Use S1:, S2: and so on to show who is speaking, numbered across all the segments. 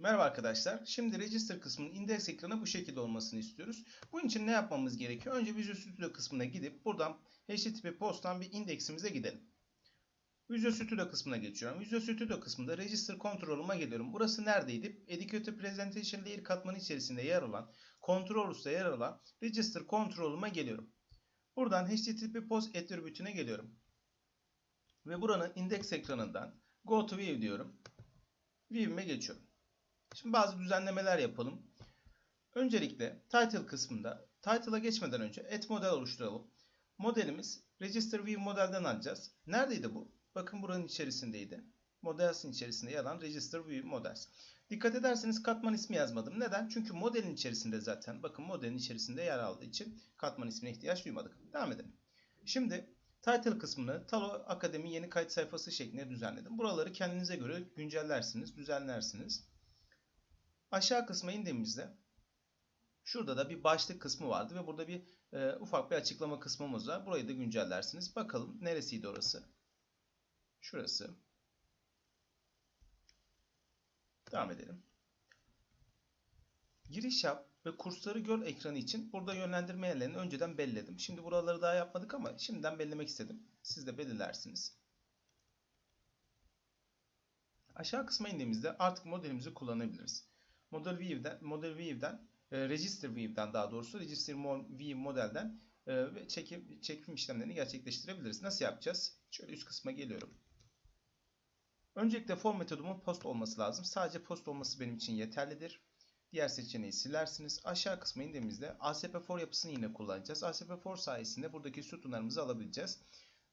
S1: Merhaba arkadaşlar. Şimdi register kısmının index ekranı bu şekilde olmasını istiyoruz. Bunun için ne yapmamız gerekiyor? Önce Visual Studio kısmına gidip buradan HTTP post'tan bir indeksimize gidelim. Visual Studio kısmına geçiyorum. Visual Studio kısmında Register Control'uma geliyorum. Burası neredeydi? Educator Presentation Layer katmanı içerisinde yer alan, Controls'ta yer alan Register Control'uma geliyorum. Buradan HTTP Post attribute'üne geliyorum. Ve buranın index ekranından Go to View diyorum. View'ime geçiyorum. Şimdi bazı düzenlemeler yapalım. Öncelikle title kısmında title'a geçmeden önce et model oluşturalım. Modelimiz register view modelden alacağız. Neredeydi bu? Bakın buranın içerisindeydi. Models'in içerisinde yer alan register view models. Dikkat ederseniz katman ismi yazmadım. Neden? Çünkü modelin içerisinde zaten bakın modelin içerisinde yer aldığı için katman ismine ihtiyaç duymadık. Devam edelim. Şimdi title kısmını Talo Akademi yeni kayıt sayfası şeklinde düzenledim. Buraları kendinize göre güncellersiniz, düzenlersiniz. Aşağı kısma indiğimizde şurada da bir başlık kısmı vardı ve burada bir e, ufak bir açıklama kısmımız var. Burayı da güncellersiniz. Bakalım neresiydi orası? Şurası. Devam edelim. Giriş yap ve kursları gör ekranı için burada yönlendirme yerlerini önceden belirledim. Şimdi buraları daha yapmadık ama şimdiden belirlemek istedim. Siz de belirlersiniz. Aşağı kısma indiğimizde artık modelimizi kullanabiliriz. Model View'den, Model View'den, e, Register View'den daha doğrusu Register View modelden e, ve çekim, çekim işlemlerini gerçekleştirebiliriz. Nasıl yapacağız? Şöyle üst kısma geliyorum. Öncelikle form metodumun post olması lazım. Sadece post olması benim için yeterlidir. Diğer seçeneği silersiniz. Aşağı kısma indiğimizde ASP4 yapısını yine kullanacağız. ASP4 sayesinde buradaki sütunlarımızı alabileceğiz.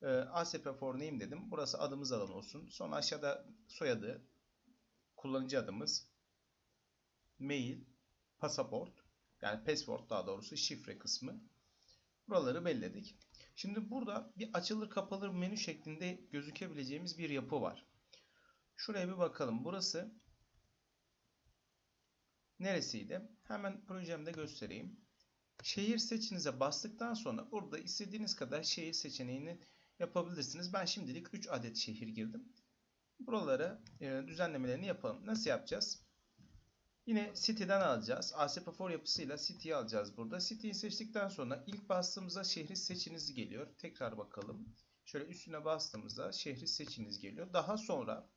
S1: E, ASP4 name dedim. Burası adımız alan olsun. Sonra aşağıda soyadı, kullanıcı adımız, mail, pasaport yani password daha doğrusu şifre kısmı. Buraları belirledik. Şimdi burada bir açılır kapalır menü şeklinde gözükebileceğimiz bir yapı var. Şuraya bir bakalım. Burası neresiydi? Hemen projemde göstereyim. Şehir seçinize bastıktan sonra burada istediğiniz kadar şehir seçeneğini yapabilirsiniz. Ben şimdilik 3 adet şehir girdim. Buralara e, düzenlemelerini yapalım. Nasıl yapacağız? Yine City'den alacağız. ASP4 yapısıyla City'yi alacağız burada. City'yi seçtikten sonra ilk bastığımızda şehri seçiniz geliyor. Tekrar bakalım. Şöyle üstüne bastığımızda şehri seçiniz geliyor. Daha sonra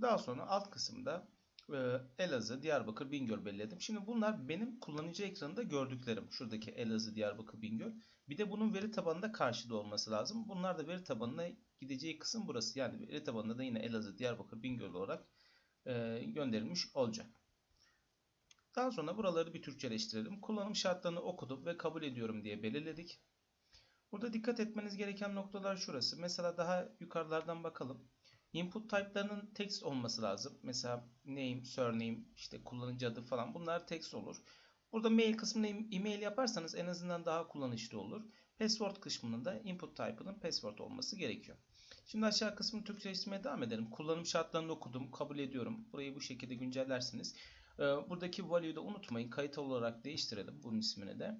S1: daha sonra alt kısımda e, Elazığ, Diyarbakır, Bingöl belirledim. Şimdi bunlar benim kullanıcı ekranında gördüklerim. Şuradaki Elazığ, Diyarbakır, Bingöl. Bir de bunun veri tabanında karşıda olması lazım. Bunlar da veri tabanına gideceği kısım burası. Yani veri tabanında da yine Elazığ, Diyarbakır, Bingöl olarak e, gönderilmiş olacak. Daha sonra buraları bir Türkçeleştirelim. Kullanım şartlarını okudum ve kabul ediyorum diye belirledik. Burada dikkat etmeniz gereken noktalar şurası. Mesela daha yukarılardan bakalım. Input type'larının text olması lazım. Mesela name, surname, işte kullanıcı adı falan bunlar text olur. Burada mail kısmına e-mail yaparsanız en azından daha kullanışlı olur. Password kısmında da input type'ının password olması gerekiyor. Şimdi aşağı kısmını Türkçeleştirmeye devam edelim. Kullanım şartlarını okudum, kabul ediyorum. Burayı bu şekilde güncellersiniz. Buradaki value'yu da unutmayın. Kayıt olarak değiştirelim bunun ismini de.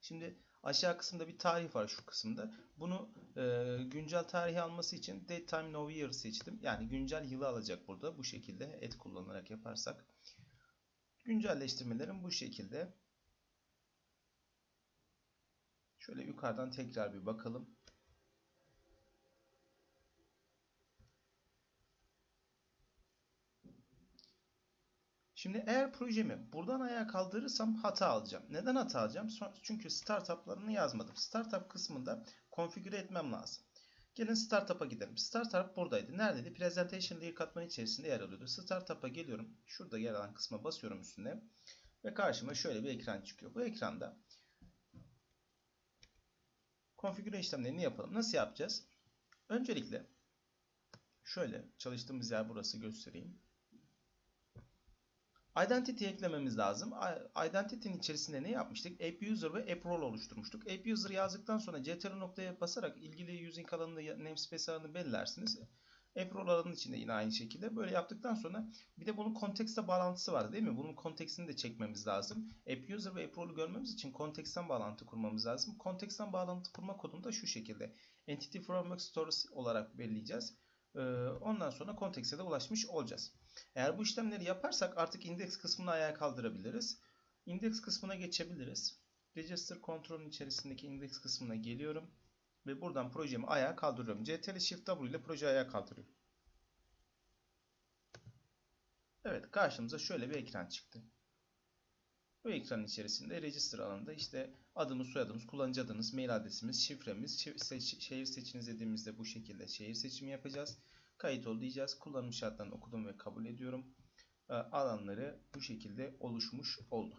S1: Şimdi aşağı kısımda bir tarih var şu kısımda. Bunu e, güncel tarihi alması için date time no year seçtim. Yani güncel yılı alacak burada. Bu şekilde et kullanarak yaparsak. Güncelleştirmelerim bu şekilde. Şöyle yukarıdan tekrar bir bakalım. Şimdi eğer projemi buradan ayağa kaldırırsam hata alacağım. Neden hata alacağım? Çünkü startuplarını yazmadım. Startup kısmında konfigüre etmem lazım. Gelin Startup'a gidelim. Startup buradaydı. Neredeydi? Presentation Layer katmanı içerisinde yer alıyordu. Startup'a geliyorum. Şurada yer alan kısma basıyorum üstüne. Ve karşıma şöyle bir ekran çıkıyor. Bu ekranda konfigüre işlemlerini yapalım. Nasıl yapacağız? Öncelikle şöyle çalıştığımız yer burası göstereyim. Identity eklememiz lazım. Identity'nin içerisinde ne yapmıştık? App User ve App Role oluşturmuştuk. App User yazdıktan sonra CTRL noktaya basarak ilgili using alanında namespace alanını belirlersiniz. App Role alanının içinde yine aynı şekilde. Böyle yaptıktan sonra bir de bunun kontekste bağlantısı var değil mi? Bunun kontekstini de çekmemiz lazım. App User ve App Role'u görmemiz için konteksten bağlantı kurmamız lazım. Konteksten bağlantı kurma kodunu da şu şekilde. Entity Framework Stories olarak belirleyeceğiz. Ee, ondan sonra kontekste de ulaşmış olacağız. Eğer bu işlemleri yaparsak artık indeks kısmını ayağa kaldırabiliriz. Indeks kısmına geçebiliriz. Register kontrolün içerisindeki indeks kısmına geliyorum. Ve buradan projemi ayağa kaldırıyorum. CTRL Shift W ile projeyi ayağa kaldırıyorum. Evet karşımıza şöyle bir ekran çıktı. Bu ekranın içerisinde register alanında işte adımız, soyadımız, kullanıcı adınız, mail adresimiz, şifremiz, şehir seçiniz dediğimizde bu şekilde şehir seçimi yapacağız. Kayıt ol diyeceğiz. Kullanım şartlarını okudum ve kabul ediyorum. Ee, Alanları bu şekilde oluşmuş oldu.